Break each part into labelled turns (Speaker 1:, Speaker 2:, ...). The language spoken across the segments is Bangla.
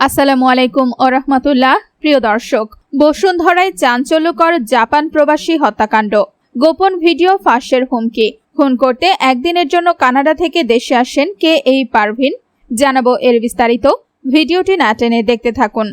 Speaker 1: আসসালামু আলাইকুম ও রহমতুল্লাহ, প্রিয় দর্শক। বসুন্ধরায় চাঞ্চল্যকর জাপান প্রবাসী হত্যাকাণ্ড। গোপন ভিডিও ফাঁসের হুমকি। খুন করতে একদিনের জন্য কানাডা থেকে দেশে আসেন কে এই পারভিন? জানাব এর বিস্তারিত। ভিডিওটি না টেনে দেখতে থাকুন।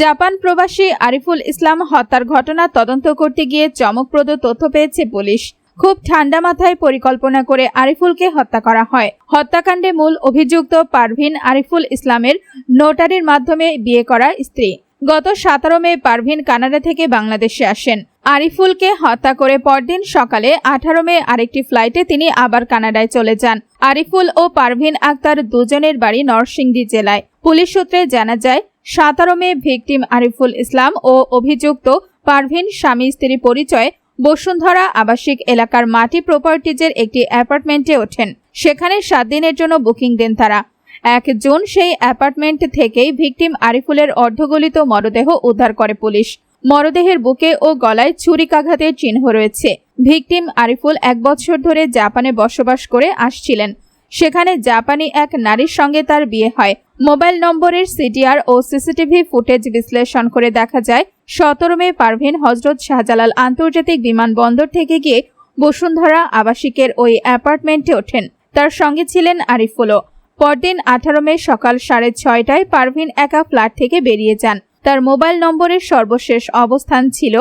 Speaker 1: জাপান প্রবাসী আরিফুল ইসলাম হত্যার ঘটনা তদন্ত করতে গিয়ে চমকপ্রদ তথ্য পেয়েছে পুলিশ। খুব ঠান্ডা মাথায় পরিকল্পনা করে আরিফুলকে হত্যা করা হয়। হত্যাকাণ্ডে মূল অভিযুক্ত পারভিন আরিফুল ইসলামের নোটারির মাধ্যমে বিয়ে করা স্ত্রী। গত সতেরো মে পারভিন কানাডা থেকে বাংলাদেশে আসেন। আরিফুলকে হত্যা করে পরদিন সকালে আঠারো মে আরেকটি ফ্লাইটে তিনি আবার কানাডায় চলে যান। আরিফুল ও পারভিন আক্তার দুজনের বাড়ি নরসিংদী জেলায়। পুলিশ সূত্রে জানা যায়, সতেরো মে ভিকটিম আরিফুল ইসলাম ও অভিযুক্ত পারভিন স্বামী স্ত্রী পরিচয় বসুন্ধরা আবাসিক এলাকার মাটি প্রপার্টিজের একটি অ্যাপার্টমেন্টে ওঠেন। সেখানে সাত দিনের জন্য বুকিং দেন তারা। এক জুন সেই অ্যাপার্টমেন্ট থেকেই ভিকটিম আরিফুলের অর্ধগলিত মরদেহ উদ্ধার করে পুলিশ। মরদেহের বুকে ও গলায় ছুরিকাঘাতের চিহ্ন রয়েছে। ভিকটিম আরিফুল এক বছর ধরে জাপানে বসবাস করে আসছিলেন। সেখানে জাপানি এক নারীর সঙ্গে তার বিয়ে হয়। মোবাইল নম্বরের সিটিআর ও সিসিটিভি ফুটেজ বিশ্লেষণ করে দেখা যায়, সতেরো মে পারভিন হজরত শাহজালাল আন্তর্জাতিক বিমানবন্দর থেকে গিয়ে বসুন্ধরা আবাসিকের ওই অ্যাপার্টমেন্টে ওঠেন। তার সঙ্গে ছিলেন আরিফুলও পরদিন আঠারো মে সকাল সাড়ে ছয়টায় পারভিন একা ফ্ল্যাট থেকে বেরিয়ে যান। তার মোবাইল নম্বরের সর্বশেষ অবস্থান ছিল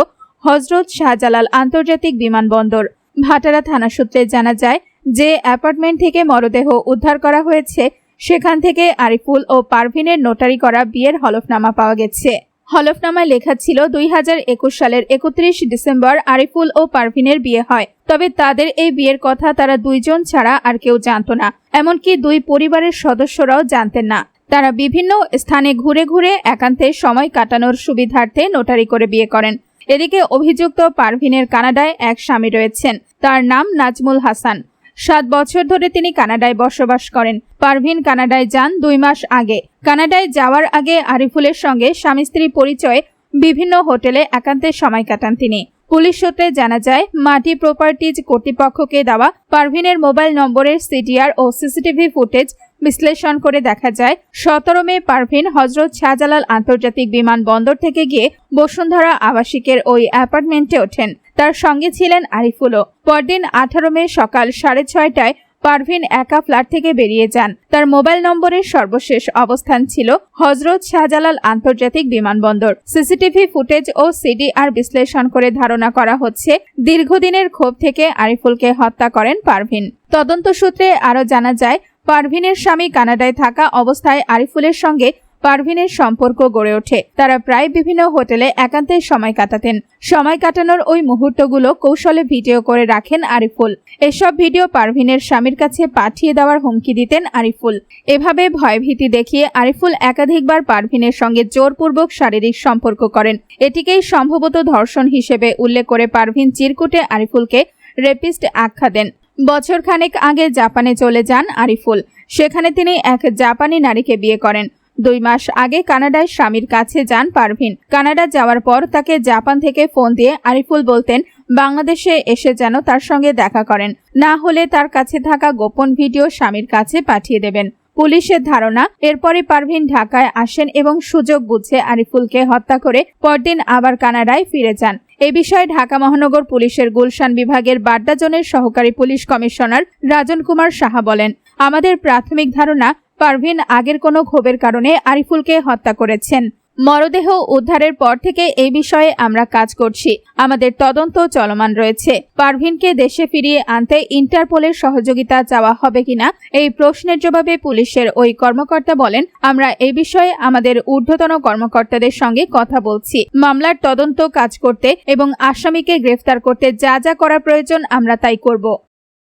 Speaker 1: হজরত শাহজালাল আন্তর্জাতিক বিমানবন্দর। ভাটারা থানা সূত্রে জানা যায় যে অ্যাপার্টমেন্ট থেকে মরদেহ উদ্ধার করা হয়েছে, সেখান থেকে আরিফুল ও পারভিনের নোটারি করা বিয়ের হলফনামা পাওয়া গেছে। হলফনামায় লেখা ছিল, দুই হাজার একুশ সালের একত্রিশ ডিসেম্বর আরিফুল ও পারভিনের বিয়ে হয়। তবে তাদের এই বিয়ের কথা তারা দুইজন ছাড়া আর কেউ জানতো না। এমনকি দুই পরিবারের সদস্যরাও জানতেন না। তারা বিভিন্ন স্থানে ঘুরে ঘুরে একান্তে সময় কাটানোর সুবিধার্থে নোটারি করে বিয়ে করেন। এদিকে অভিযুক্ত পারভিনের কানাডায় এক স্বামী রয়েছেন। তার নাম নাজমুল হাসান। সাত বছর ধরে তিনি কানাডায় বসবাস করেন। পারভিন কানাডায় যান দুই মাস আগে। কানাডায় যাওয়ার আগে আরিফুলের সঙ্গে স্বামী স্ত্রী পরিচয়ে বিভিন্ন হোটেলে একান্তে সময় কাটান তিনি। পুলিশ সূত্রে জানা যায়, মাটি প্রপার্টিজ কর্তৃপক্ষকে দেওয়া পারভিনের মোবাইল নম্বরের সিটিআর ও সিসিটিভি ফুটেজ বিশ্লেষণ করে দেখা যায়, সতেরো মে পারভিন হজরত শাহজালাল আন্তর্জাতিক বিমানবন্দর থেকে গিয়ে বসুন্ধরা আবাসিকের ওই অ্যাপার্টমেন্টে ওঠেন। তার সঙ্গে ছিলেন আরিফুলও। পরদিন আঠারো মে সকাল সাড়ে ছয়টায় পারভিন একা ফ্ল্যাট থেকে বেরিয়ে যান। তার মোবাইল নম্বরের সর্বশেষ অবস্থান ছিল হজরত শাহজালাল আন্তর্জাতিক বিমানবন্দর। সিসিটিভি ফুটেজ ও সিডিআর বিশ্লেষণ করে ধারণা করা হচ্ছে, দীর্ঘদিনের ক্ষোভ থেকে আরিফুলকে হত্যা করেন পারভিন। তদন্ত সূত্রে আরও জানা যায়, পারভিনের স্বামী কানাডায় থাকা অবস্থায় আরিফুলের সঙ্গে পারভিনের সম্পর্ক গড়ে ওঠে। তারা প্রায় বিভিন্ন হোটেলে একান্তে সময় কাটাতেন। সময় কাটানোর ওই মুহূর্তগুলো কৌশলে ভিডিও করে রাখেন আরিফুল। এসব ভিডিও পারভিনের স্বামীর কাছে পাঠিয়ে দেওয়ার হুমকি দিতেন আরিফুল। এভাবে ভয়ভীতি দেখিয়ে আরিফুল একাধিকবার পারভিনের সঙ্গে জোরপূর্বক শারীরিক সম্পর্ক করেন। এটিকেই সম্ভবত ধর্ষণ হিসেবে উল্লেখ করে পারভিন চিরকুটে আরিফুলকে রেপিস্ট আখ্যা দেন। বছর খানেক আগে জাপানে চলে যান আরিফুল। সেখানে তিনি এক জাপানি নারীকে বিয়ে করেন। দুই মাস আগে কানাডায় স্বামীর কাছে যান পারভিন। কানাডা যাওয়ার পর তাকে জাপান থেকে ফোন দিয়ে আরিফুল বলতেন, বাংলাদেশে এসে যেন তার সঙ্গে দেখা করেন। না হলে তার কাছে থাকা গোপন ভিডিও স্বামীর কাছে পাঠিয়ে দেবেন। পুলিশের ধারণা এরপরে পারভিন ঢাকায় আসেন এবং সুযোগ বুঝে আরিফুলকে হত্যা করে পরদিন আবার কানাডায় ফিরে যান। এ বিষয়ে ঢাকা মহানগর পুলিশের গুলশান বিভাগের বাড্ডা জোনের সহকারী পুলিশ কমিশনার রাজন কুমার সাহা বলেন, আমাদের প্রাথমিক ধারণা পারভিন আগের কোনো ক্ষোভের কারণে আরিফুলকে হত্যা করেছেন। মরদেহ উদ্ধারের পর থেকে এই বিষয়ে আমরা কাজ করছি। আমাদের তদন্ত চলমান রয়েছে। পারভিনকে দেশে ফিরিয়ে আনতে ইন্টারপোলের সহযোগিতা চাওয়া হবে কিনা, এই প্রশ্নের জবাবে পুলিশের ওই কর্মকর্তা বলেন, আমরা এই বিষয়ে আমাদের ঊর্ধ্বতন কর্মকর্তাদের সঙ্গে কথা বলছি। মামলার তদন্ত কাজ করতে এবং আসামিকে গ্রেফতার করতে যা যা করা প্রয়োজন আমরা তাই করব।